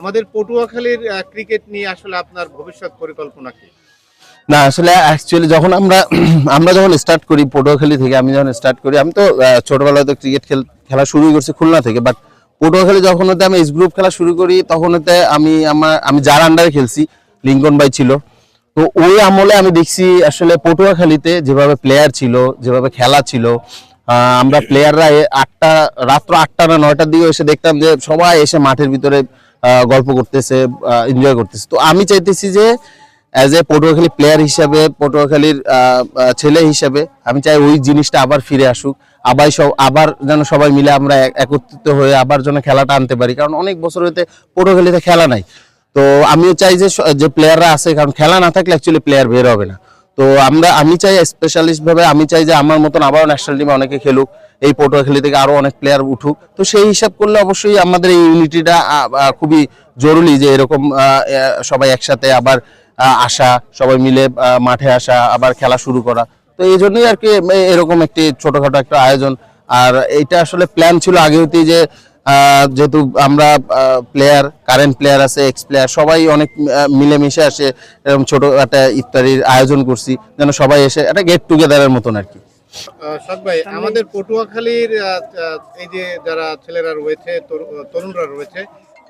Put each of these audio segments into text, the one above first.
আমাদের পটুয়াখালীর ক্রিকেট নিয়ে আসলে আপনার ভবিষ্যৎ পরিকল্পনা কি? না, আসলে অ্যাকচুয়ালি যখন আমরা আমরা যখন স্টার্ট করি পটুয়াখালী থেকে, আমি যখন স্টার্ট করি, আমি তো ছোটবেলায় তো ক্রিকেট খেল, খেলা শুরু করছি খুলনা থেকে বাট পটুয়াখালী যখন হতে আমি এস গ্রুপ খেলা শুরু করি, তখন হতে আমি আমার, আমি যার আন্ডারে খেলছি, লিঙ্কন ভাই ছিল। তো ওই আমলে আমি দেখছি আসলে পটুয়াখালীতে যেভাবে প্লেয়ার ছিল, যেভাবে খেলা ছিল আমরা প্লেয়াররা আটটা, রাত্র আটটা না নয়টার দিকে এসে দেখতাম যে সবাই এসে মাঠের ভিতরে গল্প করতেছে এনজয় করতেছে। তো আমি চাইতেছি যে অ্যাজ এ পটুয়াখালী প্লেয়ার হিসাবে, পটুয়াখালীর ছেলে হিসাবে, আমি চাই ওই জিনিসটা আবার ফিরে আসুক। আবার সব, আবার যেন সবাই মিলে আমরা এক- একত্রিত হয়ে আবার যেন খেলাটা আনতে পারি। কারণ অনেক বছর হইতে পটুয়াখালীতে খেলা নাই। তো আমিও চাই যে যে প্লেয়াররা আছে, কারণ খেলা না থাকলে অ্যাকচুয়ালি প্লেয়ার বের হবে না। তো আমরা, আমি চাই স্পেশালিস্ট ভাবে, আমি চাই যে আমার মতন আবারও ন্যাশনাল টিমে অনেকে খেলুক। এই পটুয়াখালী থেকে আরও অনেক প্লেয়ার উঠুক। তো সেই হিসাব করলে অবশ্যই আমাদের এই ইউনিটিটা খুবই জরুরি যে এরকম সবাই একসাথে আবার আসা, সবাই মিলে মাঠে আসা, আবার খেলা শুরু করা। তো এই জন্যই আর কি এরকম একটি ছোটখাটো একটা আয়োজন। আর এটা আসলে প্ল্যান ছিল আগে হতেই যে যেহেতু আমরা প্লেয়ার কারেন্ট প্লেয়ার আছে এক্স প্লেয়ার সবাই অনেক মিলেমিশে আসে, এরকম ছোটো একটা ইফতারির আয়োজন করছি, যেন সবাই এসে একটা গেট টুগেদারের মতন আর কি। শখ ভাই আমাদের পটুয়াখালীর এই যে যারা ছেলেরা রয়েছে তরুণরা রয়েছে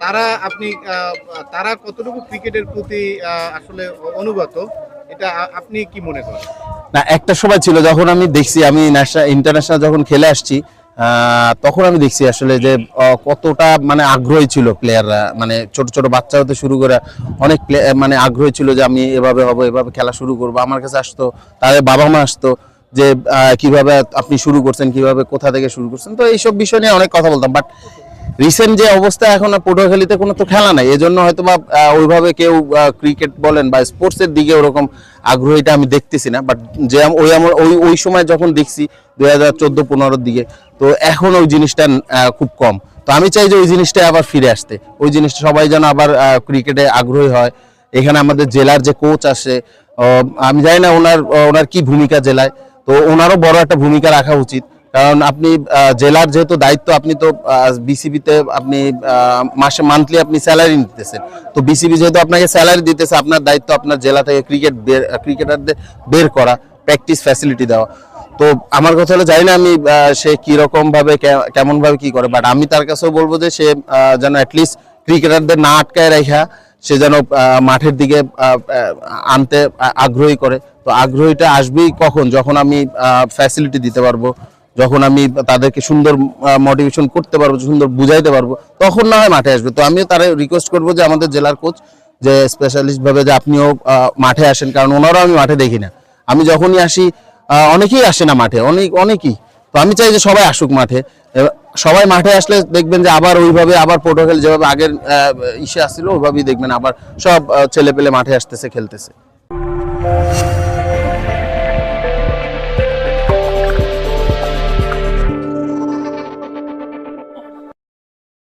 তারা আপনি তারা কতটুকু ক্রিকেটের প্রতি আসলে অনুগত এটা আপনি কি মনে করেন? না একটা সময় ছিল যখন আমি দেখছি আমি ন্যাশনাল ইন্টারন্যাশনাল যখন খেলে আসছি তখন আমি দেখছি আসলে যে কতটা মানে আগ্রহী ছিল প্লেয়াররা মানে ছোট ছোট বাচ্চা হতে শুরু করে অনেক মানে আগ্রহী ছিল যে আমি এভাবে হব এভাবে খেলা শুরু করব আমার কাছে আসতো তাদের বাবা মা আসতো যে কীভাবে আপনি শুরু করছেন, কীভাবে কোথা থেকে শুরু করছেন, তো এইসব বিষয় নিয়ে অনেক কথা বলতাম। বাট রিসেন্ট যে অবস্থা এখন পটুয়াখালীতে কোনো তো খেলা নাই, এজন্য হয়তো বা ওইভাবে কেউ ক্রিকেট বলেন বা স্পোর্টসের দিকে ওরকম আগ্রহীটা আমি দেখতেছি না। বাট যে ওই আমার ওই ওই সময় যখন দেখছি দুই হাজার চোদ্দ পনেরোর দিকে, তো এখন ওই জিনিসটা খুব কম। তো আমি চাই যে ওই জিনিসটা আবার ফিরে আসতে। ওই জিনিসটা সবাই যেন আবার ক্রিকেটে আগ্রহী হয়। এখানে আমাদের জেলার যে কোচ আসে আমি জানি না ওনার ওনার কি ভূমিকা জেলায়। তো ওনারও বড় একটা ভূমিকা রাখা উচিত। কারণ আপনি জেলার যেহেতু দায়িত্ব, আপনি তো বিসিবিতে আপনি মাসে মান্থলি আপনি স্যালারি নিতেছেন। তো বিসিবি যেহেতু আপনাকে স্যালারি দিতেছে, আপনার দায়িত্ব আপনার জেলা থেকে ক্রিকেট ক্রিকেটারদের বের করা প্র্যাকটিস ফ্যাসিলিটি দেওয়া। তো আমার কথা হলো, জানি না আমি সে কীরকম ভাবে কে- করে বাট আমি তার কাছেও বলব যে সে যেন অ্যাটলিস্ট ক্রিকেটারদের না আটকায় রেখা, সে যেন মাঠের দিকে আনতে আগ্রহী করে। তো আগ্রহীটা আসবেই কখন? যখন আমি ফ্যাসিলিটি দিতে পারব, যখন আমি তাদেরকে সুন্দর মোটিভেশন করতে পারব, সুন্দর বুঝাইতে পারব, তখন না হয় মাঠে আসবে। তো আমিও তারা রিকোয়েস্ট করব যে আমাদের জেলার কোচ যে স্পেশালিস্ট ভাবে যে আপনিও মাঠে আসেন, কারণ ওনারাও আমি মাঠে দেখি না। আমি যখনই আসি অনেকেই আসে না মাঠে, অনেক, অনেকেই। তো আমি চাই যে সবাই আসুক মাঠে। সবাই মাঠে আসলে দেখবেন যে আবার ওইভাবে, আবার পটুয়াখালী যেভাবে আগের ইসে আসছিল, ওইভাবেই দেখবেন আবার সব ছেলে পেলে মাঠে আসতেছে, খেলতেছে।